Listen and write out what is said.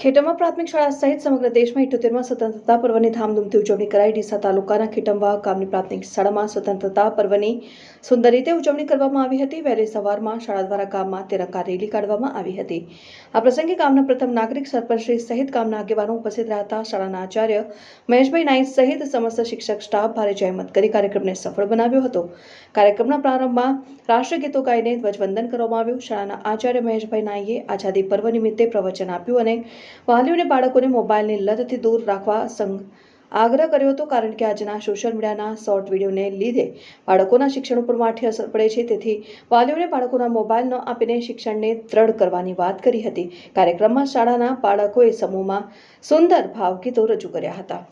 ખેટમા પ્રાથમિક શાળા સહિત સમગ્ર દેશમાં ઇઠોતેરમાં સ્વતંત્રતા પર્વની ધામધૂમથી ઉજવણી કરાઈ. ડીસા તાલુકાના ખેટમવા ગામની પ્રાથમિક શાળામાં સ્વતંત્રતા પર્વની સુંદર રીતે ઉજવણી કરવામાં આવી હતી. વહેલી સવારમાં શાળા દ્વારા ગામમાં તિરંગા રેલી કાઢવામાં આવી હતી. આ પ્રસંગે ગામના પ્રથમ નાગરિક સરપંચશ્રી સહિત ગામના આગેવાનો ઉપસ્થિત રહ્યા શાળાના આચાર્ય મહેશભાઈ નાઈક સહિત સમસ્ત શિક્ષક સ્ટાફ ભારે જહેમત કરી કાર્યક્રમને સફળ બનાવ્યો હતો. કાર્યક્રમના પ્રારંભમાં રાષ્ટ્રગીતો ગાઈને ધ્વજવંદન કરવામાં આવ્યું. શાળાના આચાર્ય મહેશભાઈ નાઈએ આઝાદી પર્વ નિમિત્તે પ્રવચન આપ્યું અને વાલીઓને બાળકોને મોબાઈલની લતથી દૂર રાખવા સંઘ આગ્રહ કર્યો હતો કારણ કે આજના સોશિયલ મીડિયાના શોર્ટ વિડીયોને લીધે બાળકોના શિક્ષણ ઉપર માઠી અસર પડે છે. તેથી વાલીઓને બાળકોના મોબાઈલ ન આપીને શિક્ષણને દ્રઢ કરવાની વાત કરી હતી. કાર્યક્રમમાં શાળાના બાળકોએ સમૂહમાં સુંદર ભાવગીતો રજૂ કર્યા હતા.